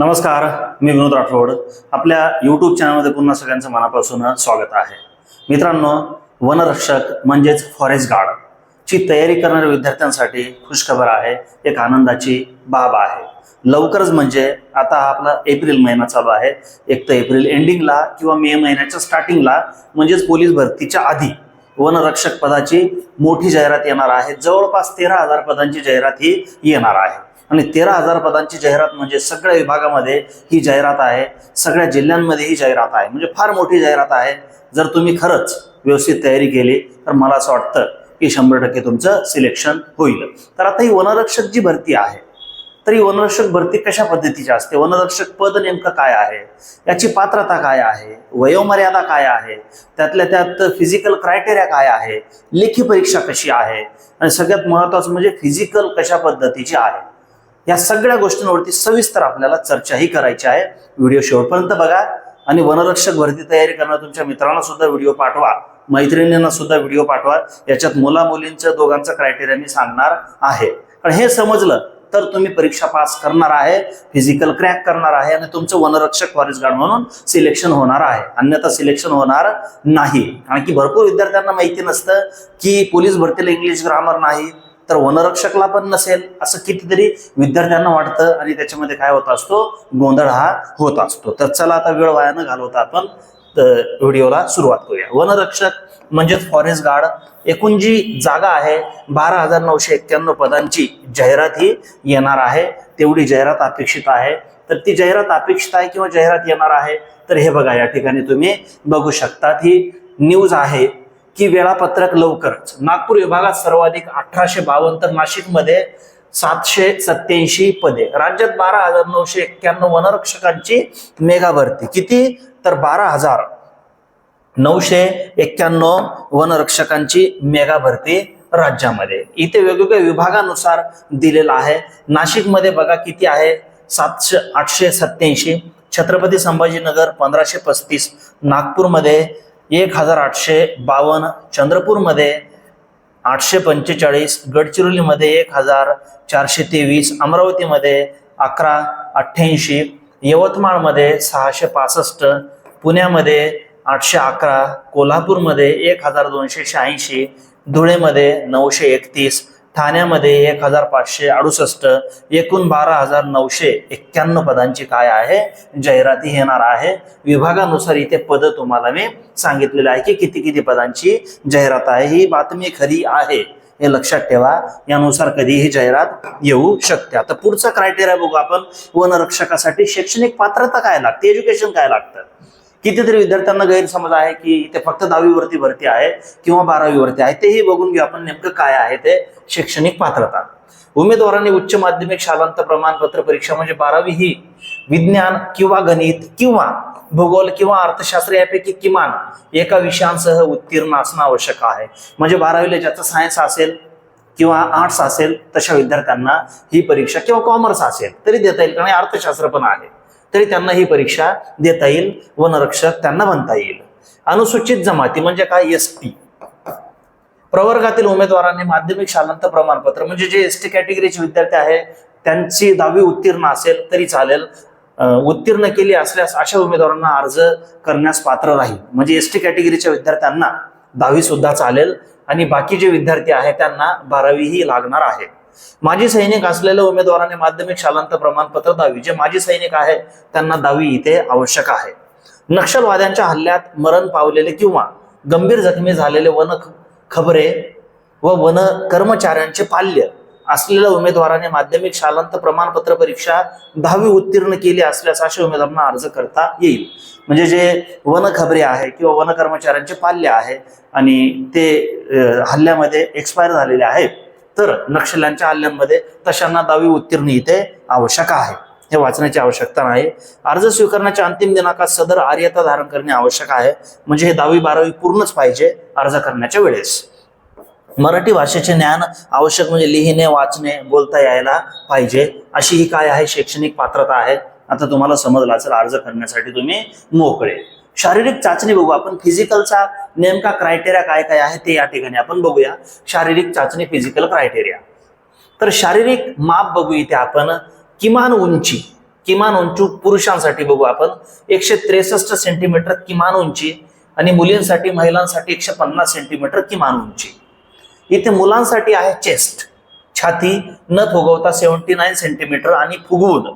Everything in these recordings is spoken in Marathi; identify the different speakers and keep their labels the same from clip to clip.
Speaker 1: नमस्कार मी विनोद राठोड. आपल्या यूट्यूब चॅनलमध्ये पुन्हा सगळ्यांचं मनापासून स्वागत आहे. मित्रांनो वनरक्षक म्हणजेच फॉरेस्ट गार्ड ची तयारी करणाऱ्या विद्यार्थ्यांसाठी खुशखबर आहे एक आनंदाची बाब आहे. लवकरच म्हणजे आता हा आपला एप्रिल महिना चालू आहे. एक तर एप्रिल एंडिंगला किंवा मे महिन्याच्या स्टार्टिंगला म्हणजेच पोलीस भरतीच्या आधी वनरक्षक पदाची मोठी जाहिरात येणार आहे. जवळपास तेरा हजार पदांची जाहिरात ही येणार आहे. आणि तेरा हजार पदांची जाहिरात म्हणजे सगळ्या विभागामध्ये ही जाहिरात आहे. सगळ्या जिल्ह्यांमध्ये ही जाहिरात आहे. म्हणजे फार मोठी जाहिरात आहे. जर तुम्ही खरंच व्यवस्थित तयारी केली तर मला असं वाटतं की शंभर टक्के तुमचं सिलेक्शन होईल. तर आता ही वनरक्षक जी भरती आहे तर ही वनरक्षक भरती कशा पद्धतीची असते? वनरक्षक पद नेमकं काय आहे? याची पात्रता काय आहे? वयोमर्यादा काय आहे? त्यातल्या त्यात फिजिकल क्रायटेरिया काय आहे? लेखी परीक्षा कशी आहे? आणि सगळ्यात महत्वाचं म्हणजे फिजिकल कशा पद्धतीची आहे? या सगळ्या गोष्टींवरती सविस्तर आपल्याला चर्चाही करायची आहे. व्हिडिओ शेवटपर्यंत बघा. आणि वनरक्षक भरती तयारी करणाऱ्या तुमच्या मित्रांना सुद्धा व्हिडिओ पाठवा. मैत्रिणींना सुद्धा व्हिडिओ पाठवा. याच्यात मुला मुलींचं दोघांचं क्रायटेरिया मी सांगणार आहे. पण हे समजलं तर तुम्ही परीक्षा पास करणार आहे फिजिकल क्रॅक करणार आहे आणि तुमचं वनरक्षक फॉरेस्ट गार्ड म्हणून सिलेक्शन होणार आहे. अन्यथा सिलेक्शन होणार नाही. कारण की भरपूर विद्यार्थ्यांना माहिती नसतं की पोलीस भरतीला इंग्लिश ग्रामर नाही. तर वनरक्षकला पण नसेल असं कितीतरी विद्यार्थ्यांना वाटतं आणि त्याच्यामध्ये काय होत असतो? गोंधळ हा होत असतो. तर चला आता वेळ वाया न घालवता आपण. व्हिडिओला सुरुवात करूया. वनरक्षक म्हणजेच फॉरेस्ट गार्ड एकूण जी जागा आहे बारा हजार नऊशे एक्क्याण्णव पदांची जाहिरात ही येणार आहे. तेवढी जाहिरात अपेक्षित आहे. तर ती जाहिरात अपेक्षित आहे किंवा जाहिरात येणार आहे तर हे बघा या ठिकाणी तुम्ही बघू शकता. ही न्यूज आहे. की वेळापत्रक लवकरच. नागपूर विभागात सर्वाधिक अठराशे बावन्न तर नाशिकमध्ये सातशे सत्याऐंशी पदे. राज्यात बारा हजार नऊशे एक्क्याण्णव वनरक्षकांची मेगा भरती. किती? तर बारा हजार नऊशे एक्क्याण्णव वनरक्षकांची मेगा भरती राज्यामध्ये. इथे वेगवेगळ्या विभागानुसार दिलेलं आहे. नाशिकमध्ये बघा किती आहे? सातशे आठशे सत्याऐंशी छत्रपती संभाजीनगर पंधराशे पस्तीस. नागपूरमध्ये एक हजार आठशे बावन्न चंद्रपूरमध्ये आठशे पंचेचाळीस गडचिरोलीमध्ये एक हजार चारशे तेवीस अमरावतीमध्ये अकरा अठ्ठ्याऐंशी यवतमाळमध्ये सहाशे पासष्ट पुण्यामध्ये आठशे अकरा कोल्हापूरमध्ये एक हजार दोनशे शहाऐंशी धुळेमध्ये नऊशे एकतीस ठाण्यामध्ये एक हजार पाचशे अडुसष्ट एकूण बारा हजार नऊशे एक्क्याण्णव पदांची काय आहे? जाहिराती येणार आहे. विभागानुसार इथे पद तुम्हाला मी सांगितलेलं आहे की किती किती पदांची जाहिरात आहे. ही बातमी खरी आहे हे लक्षात ठेवा. यानुसार कधीही जाहिरात येऊ शकते. आता पुढचा क्रायटेरिया बघू आपण. वनरक्षकासाठी शैक्षणिक पात्रता काय लागते? एज्युकेशन काय लागतं? कितीतरी विद्यार्थ्यांना गैरसमज आहे की इथे फक्त दहावीवरती भरती आहे किंवा बारावीवरती आहे तेही बघून घेऊ आपण नेमकं काय आहे ते शैक्षणिक पात्रता. उमेदवारांनी उच्च माध्यमिक शालांत प्रमाणपत्र परीक्षा म्हणजे बारावी ही विज्ञान किंवा गणित किंवा भूगोल किंवा अर्थशास्त्र यापैकी किमान एका विषयांसह उत्तीर्ण असणं आवश्यक आहे. म्हणजे बारावीला ज्याचं सायन्स असेल किंवा आर्ट्स असेल तशा विद्यार्थ्यांना ही परीक्षा किंवा कॉमर्स असेल तरी देता येईल कारण अर्थशास्त्र पण आहे. तरी त्यांना ही परीक्षा देता येईल वनरक्षक त्यांना बनता येईल. अनुसूचित जमाती म्हणजे काय? एस टी प्रवर्गातील उमेदवारांनी माध्यमिक शालांत प्रमाणपत्र म्हणजे जे एस टी कॅटेगरीचे विद्यार्थी आहे त्यांची दहावी उत्तीर्ण असेल तरी चालेल. उत्तीर्ण केली असल्यास अशा उमेदवारांना अर्ज करण्यास पात्र राहील. म्हणजे एस टी कॅटेगरीच्या विद्यार्थ्यांना दहावी सुद्धा चालेल आणि बाकी जे विद्यार्थी आहेत त्यांना बारावीही लागणार आहे. माजी सैनिक असलेल्या उमेदवाराने माध्यमिक शालांत प्रमाणपत्र दहावी जे माजी सैनिक आहे त्यांना दहावी इथे आवश्यक आहे. नक्षलवाद्यांच्या हल्ल्यात मरण पावलेले किंवा गंभीर जखमी झालेले वन खबरे व वन कर्मचाऱ्यांचे पाल्य असलेल्या उमेदवाराने माध्यमिक शालांत प्रमाणपत्र परीक्षा दहावी उत्तीर्ण केली असल्यास अशा उमेदवारांना अर्ज करता येईल. म्हणजे जे वन खबरे आहे किंवा वन कर्मचाऱ्यांचे पाल्य आहे आणि ते हल्ल्यामध्ये एक्सपायर झालेले आहेत. तर नक्षल्यांच्या हल्ल्यांमध्ये तशांना दावी उत्तीर्ण इथे आवश्यक आहे. हे वाचण्याची आवश्यकता नाही. अर्ज स्वीकारण्याच्या अंतिम दिनांकात सदर आर्यता धारण करणे आवश्यक आहे. म्हणजे हे दहावी बारावी पूर्णच पाहिजे अर्ज करण्याच्या वेळेस. मराठी भाषेचे ज्ञान आवश्यक म्हणजे लिहिणे वाचणे बोलता यायला पाहिजे. अशी ही काय आहे? शैक्षणिक पात्रता आहे. आता तुम्हाला समजला असेल अर्ज करण्यासाठी तुम्ही मोकळे. शारीरिक चाचणी बघू. आपण फिजिकलचा नेमका क्रायटेरिया काय काय आहे ते या ठिकाणी आपण बघूया. शारीरिक चाचणी फिजिकल क्रायटेरिया तर शारीरिक माप बघू इथे आपण. किमान उंची किमान उंची पुरुषांसाठी बघू आपण. एकशे त्रेसष्ट सेंटीमीटर किमान उंची आणि मुलींसाठी महिलांसाठी एकशे पन्नास सेंटीमीटर किमान उंची. इथे मुलांसाठी आहे चेस्ट छाती न फुगवता सेव्हन्टी नाईन सेंटीमीटर आणि फुगवून.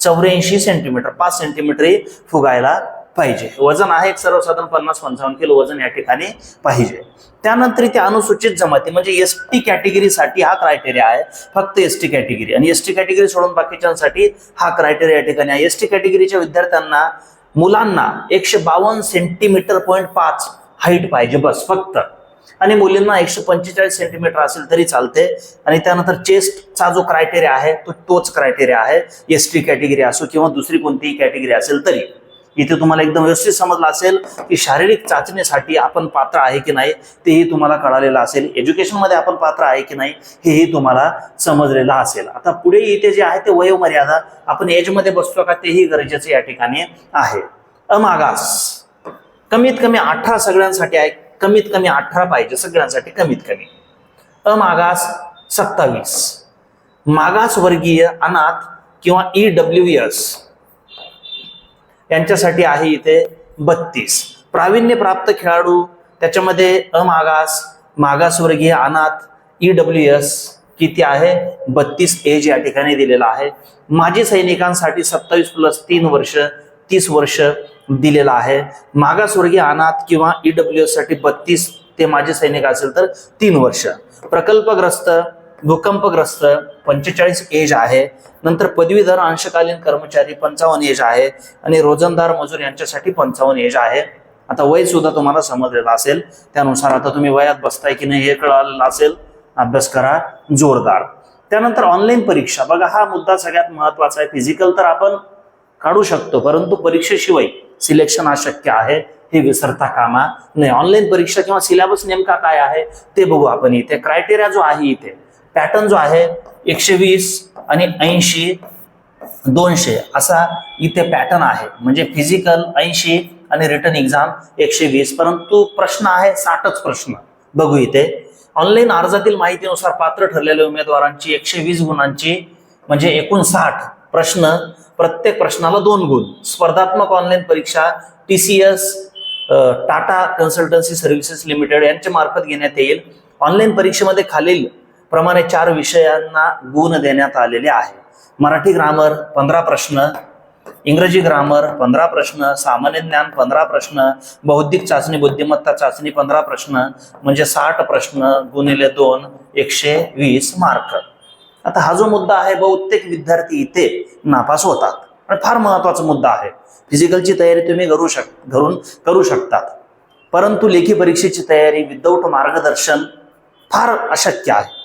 Speaker 1: चौऱ्याऐंशी सेंटीमीटर पाच सेंटीमीटर फुगायला पाहिजे. वजन आहे सर्वसाधारण पन्नास पंचावन्न किलो वजन या ठिकाणी पाहिजे. त्यानंतर इथे अनुसूचित जमाती म्हणजे एस टी कॅटेगरीसाठी हा क्रायटेरिया आहे. फक्त एस टी कॅटेगरी आणि एस टी कॅटेगरी सोडून बाकीच्यांसाठी हा क्रायटेरिया या ठिकाणी आहे. एस टी कॅटेगरीच्या विद्यार्थ्यांना मुलांना एकशे बावन्न सेंटीमीटर पॉईंट पाच हाईट पाहिजे बस फक्त. आणि मुलींना एकशे पंचेचाळीस सेंटीमीटर असेल तरी चालते. आणि त्यानंतर चेस्टचा जो क्रायटेरिया आहे तो तोच क्रायटेरिया आहे. एस टी कॅटेगरी असो किंवा दुसरी कोणतीही कॅटेगरी असेल तरी. इथे तुम्हाला एकदम व्यवस्थित समजलं असेल की शारीरिक चाचणीसाठी आपण पात्र आहे की नाही तेही तुम्हाला कळालेलं असेल. एज्युकेशनमध्ये आपण पात्र आहे की नाही हेही तुम्हाला समजलेलं असेल. आता पुढे इथे जे आहे ते वयोमर्यादा आपण एजमध्ये बसतो का तेही गरजेचं या ठिकाणी आहे. अमागास. कमीत कमी अठरा सगळ्यांसाठी आहे कमीत कमी अठरा पाहिजे सगळ्यांसाठी कमीत कमी. अमागास सत्तावीस. मागासवर्गीय अनाथ किंवा ई डब्ल्यू एस यांच्यासाठी आहे इथे बत्तीस. प्रावीण्यप्राप्त खेळाडू त्याच्यामध्ये अमागास मागासवर्गीय अनाथ ई डब्ल्यू एस किती आहे? बत्तीस एज या ठिकाणी दिलेला आहे. माजी सैनिकांसाठी सत्तावीस प्लस तीन वर्ष तीस वर्ष दिलेला आहे. मागासवर्गीय अनाथ किंवा ई डब्ल्यू एससाठी बत्तीस ते माजी सैनिक असेल तर तीन वर्ष. प्रकल्पग्रस्त भूकंपग्रस्त पंचेचाळीस एज आहे. नंतर पदवीधर अंशकालीन कर्मचारी पंचावन्न एज आहे आणि रोजंदार मजूर यांच्यासाठी पंचावन्न एज आहे. आता वय सुद्धा तुम्हाला समजलेलं असेल. त्यानुसार आता तुम्ही वयात बसताय की नाही हे कळालेलं असेल. अभ्यास करा जोरदार. त्यानंतर ऑनलाईन परीक्षा. बघा हा मुद्दा सगळ्यात महत्त्वाचा आहे. फिजिकल तर आपण काढू शकतो परंतु परीक्षेशिवाय सिलेक्शन अशक्य आहे. हे विसरता कामा नाही ऑनलाईन परीक्षा किंवा सिलेबस नेमका काय आहे ते बघू आपण इथे. क्रायटेरिया जो आहे इथे. पॅटर्न जो आहे एकशे वीस आणि ऐंशी दोनशे असा इथे पॅटर्न आहे. म्हणजे फिजिकल ऐंशी आणि रिटर्न एक्झाम एकशे वीस. परंतु प्रश्न आहे साठच प्रश्न. बघू इथे. ऑनलाईन अर्जातील माहितीनुसार पात्र ठरलेल्या उमेदवारांची एकशे वीस गुणांची म्हणजे एकूण साठ प्रश्न प्रत्येक प्रश्नाला दोन गुण. स्पर्धात्मक ऑनलाईन परीक्षा T C S Tata consultancy services limited यांच्या मार्फत घेण्यात येईल. ऑनलाईन परीक्षेमध्ये खालील प्रमाणे चार विषयांना गुण देण्यात आलेले आहे. मराठी ग्रामर पंधरा प्रश्न. इंग्रजी ग्रामर पंधरा प्रश्न. सामान्य ज्ञान पंधरा प्रश्न. बौद्धिक चाचणी बुद्धिमत्ता चाचणी पंधरा प्रश्न. म्हणजे साठ प्रश्न गुणिले दोन एकशे वीस मार्क. आता हा जो मुद्दा आहे बहुतेक विद्यार्थी इथे नापास होतात. आणि फार महत्त्वाचा मुद्दा आहे. फिजिकलची तयारी तुम्ही करू शक घरून करू शकतात. परंतु लेखी परीक्षेची तयारी विदाऊट मार्गदर्शन फार अशक्य आहे.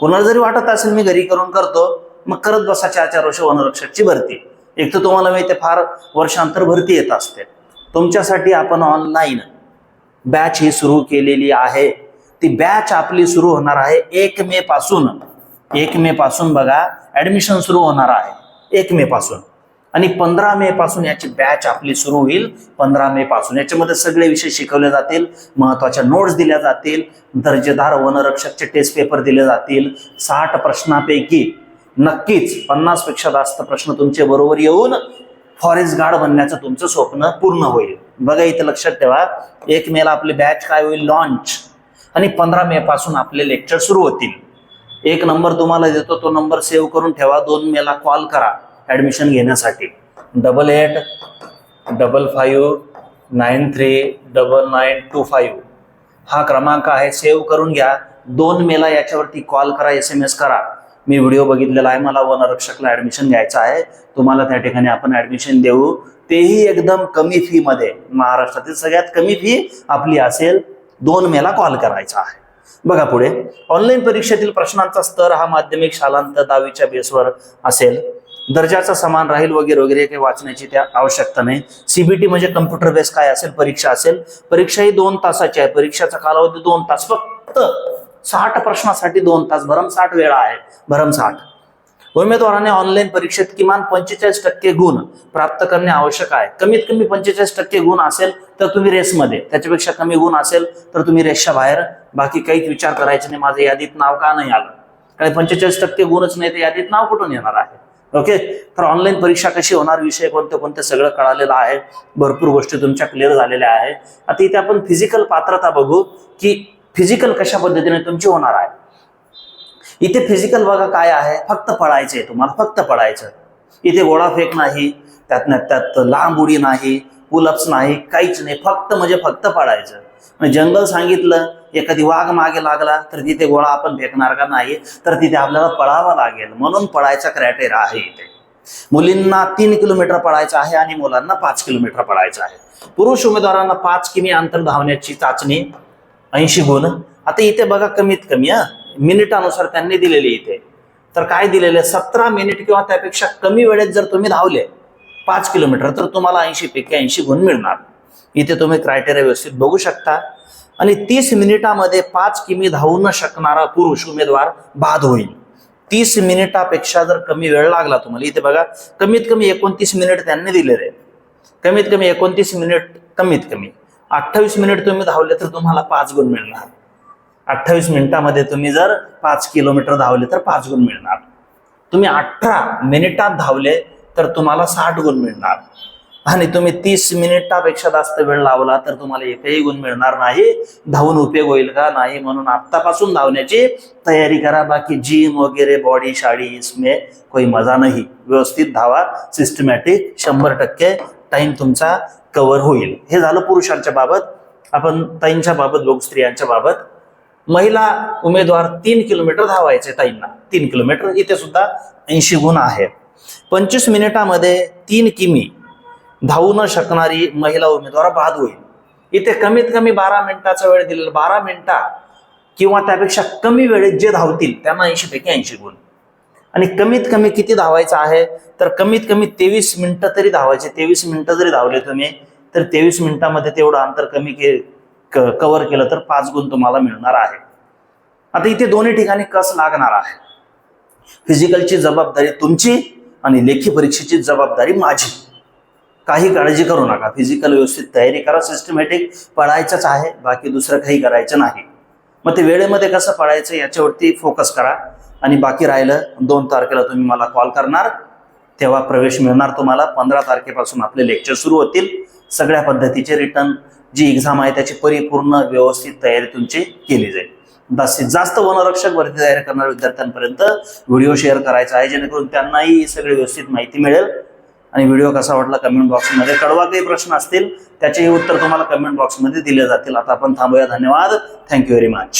Speaker 1: कोणाला जरी वाटत असेल मी घरी करून करतो मग करत बसा चार चार वर्ष वनरक्षकची भरती. एक तर तुम्हाला माहिती फार वर्षांतर भरती येत असते. तुमच्यासाठी आपण ऑनलाईन बॅच ही सुरू केलेली आहे. ती बॅच आपली सुरू होणार आहे एक मे पासून. एक मे पासून बघा ऍडमिशन सुरू होणार आहे. एक मे पासून. आणि पंधरा मे पासून याची बॅच आपली सुरू होईल. पंधरा मे पासून. याच्यामध्ये सगळे विषय शिकवले जातील. महत्त्वाच्या नोट्स दिल्या जातील. दर्जेदार वनरक्षकचे टेस्ट पेपर दिले जातील. साठ प्रश्नापैकी नक्कीच पन्नासपेक्षा जास्त प्रश्न तुमचे बरोबर येऊन फॉरेस्ट गार्ड बनण्याचं तुमचं स्वप्न पूर्ण होईल. बघा इथे लक्षात ठेवा. एक मेला आपली बॅच काय होईल? लॉन्च आणि पंधरा मे पासून आपले लेक्चर सुरू होतील. एक नंबर तुम्हाला देतो तो नंबर सेव्ह करून ठेवा. दोन मेला कॉल करा. ऍडमिशन घेण्यासाठी. Double eight double five nine three double nine two five. हा क्रमांक आहे. सेव्ह करून घ्या. दोन मेला याच्यावरती कॉल करा एस एम एस करा. मी व्हिडिओ बघितलेला आहे. मला वनरक्षकला ऍडमिशन घ्यायचं आहे. तुम्हाला त्या ठिकाणी आपण ऍडमिशन देऊ. तेही एकदम कमी फी मध्ये महाराष्ट्रातील सगळ्यात कमी फी आपली असेल. दोन मेला कॉल करायचा आहे. बघा पुढे. ऑनलाईन परीक्षेतील प्रश्नांचा स्तर हा माध्यमिक शालांत दहावीच्या बेसवर असेल. दर्जाचा समान राहील वगैरे वगैरे काही वाचण्याची त्या आवश्यकता नाही. सीबीटी म्हणजे कम्प्युटर बेस काय असेल? परीक्षा असेल. परीक्षा ही दोन तासाची आहे. परीक्षाचा कालावधी दोन तास. फक्त साठ प्रश्नासाठी दोन तास. भरमसाठ वेळा आहे. भरमसाठ उमेदवाराने ऑनलाईन परीक्षेत किमान पंचेचाळीस टक्के गुण प्राप्त करणे आवश्यक आहे. कमीत कमी पंचेचाळीस टक्के गुण असेल तर तुम्ही रेसमध्ये. त्याच्यापेक्षा कमी गुण असेल तर तुम्ही रेसच्या बाहेर. बाकी काहीच विचार करायचे नाही. माझं यादीत नाव का नाही आलं? कारण पंचेचाळीस टक्के गुणच नाही तर यादीत नाव कुठून येणार आहे? ओके तर ऑनलाईन परीक्षा कशी होणार? विषय कोणते कोणते? सगळं कळालेलं आहे. भरपूर गोष्टी तुमच्या क्लिअर झालेल्या आहे आता इथे आपण फिजिकल पात्रता बघू की फिजिकल कशा पद्धतीने तुमची होणार आहे. इथे फिजिकल बघा काय आहे. फक्त पळायचे तुम्हाला. फक्त पळायचं. इथे गोळाफेक नाही. त्यातनं त्यात लांब उडी नाही. पुलअप्स नाही. काहीच नाही. फक्त म्हणजे फक्त पळायचं. जंगल सांगितलं. एखादी वाघ मागे लागला तर तिथे गोळा आपण फेकणार का नाही? तर तिथे आपल्याला पळावं लागेल. म्हणून पळायचा क्रायटेरिया आहे इथे. मुलींना तीन किलोमीटर पळायचं आहे आणि मुलांना पाच किलोमीटर पळायचं आहे. पुरुष उमेदवारांना पाच किमी अंतर धावण्याची चाचणी. ऐंशी गुण आता इथे बघा कमीत कमी हा. मिनिटानुसार त्यांनी दिलेली इथे. तर काय दिलेले? सतरा मिनिट किंवा त्यापेक्षा कमी वेळेत जर तुम्ही धावले पाच किलोमीटर तर तुम्हाला ऐंशी पैकी ऐंशी गुण मिळणार. इथे तुम्ही क्रायटेरिया व्यवस्थित बघू शकता. आणि तीस मिनिटामध्ये पाच किमी धावू न शकणारा पुरुष उमेदवार बाद होईल. तीस मिनिटापेक्षा जर कमी वेळ लागला तुम्हाला इथे बघा कमीत कमी एकोणतीस मिनिट त्यांनी दिलेले कमीत कमी एकोणतीस मिनिट कमीत कमी. अठ्ठावीस मिनिट तुम्ही धावले तर तुम्हाला पाच गुण मिळणार. अठ्ठावीस मिनिटामध्ये तुम्ही जर पाच किलोमीटर धावले तर पाच गुण मिळणार. तुम्ही अठरा मिनिटात धावले तर तुम्हाला साठ गुण मिळणार. आणि तुम्ही तीस मिनिटापेक्षा जास्त वेळ लावला तर तुम्हाला एकही गुण मिळणार नाही. धावून उपयोग होईल का नाही म्हणून आत्तापासून धावण्याची तयारी करा. बाकी जिम वगैरे बॉडी शाडी इसमे कोई मजा नाही. व्यवस्थित धावा. सिस्टमॅटिक शंभर टक्के टाइम तुमचा कव्हर होईल. हे झालं पुरुषांच्या बाबत. आपण ताईंच्या बाबत बघू स्त्रियांच्या बाबत. महिला उमेदवार तीन किलोमीटर धावायचे ताईंना. तीन किलोमीटर. इथे सुद्धा ऐंशी गुण आहे. पंचवीस मिनिटामध्ये तीन किमी धावू न शकणारी महिला उमेदवार बाद होईल. इथे कमीत कमी बारा मिनिटाचा वेळ दिलेला बारा मिनिटा किंवा त्यापेक्षा कमी वेळेत जे धावतील त्यांना ऐंशी पैकी ऐंशी गुण. आणि कमीत कमी किती धावायचं आहे? तर कमीत कमी तेवीस मिनिटं तरी धावायचे. तेवीस मिनिटं जरी धावले तुम्ही तर तेवीस मिनिटामध्ये तेवढं अंतर कमी के कव्हर केलं तर पाच गुण तुम्हाला मिळणार आहे. आता इथे दोन्ही ठिकाणी कस लागणार आहे? फिजिकलची जबाबदारी तुमची आणि लेखी परीक्षेची जबाबदारी माझी. काही काळजी करू नका. फिजिकल व्यवस्थित तयारी करा सिस्टमॅटिक पळायचंच आहे बाकी दुसरं काही करायचं नाही. मग ते वेळेमध्ये कसं पळायचं याच्यावरती फोकस करा. आणि बाकी राहिलं दोन तारखेला तुम्ही मला कॉल करणार. तेव्हा प्रवेश मिळणार तुम्हाला. पंधरा तारखेपासून आपले लेक्चर सुरू होतील. सगळ्या पद्धतीचे रिटर्न जी एक्झाम आहे त्याची परिपूर्ण व्यवस्थित तयारी तुमची केली जाईल. जास्तीत जास्त वनरक्षक भरती तयारी करणाऱ्या विद्यार्थ्यांपर्यंत. व्हिडिओ शेअर करायचा आहे जेणेकरून त्यांनाही सगळी व्यवस्थित माहिती मिळेल. आणि व्हिडिओ कसा वाटला कमेंट बॉक्समध्ये कळवा काही प्रश्न असतील त्याचेही उत्तर तुम्हाला कमेंट बॉक्समध्ये दिले जातील. आता आपण थांबूया. धन्यवाद. Thank you very much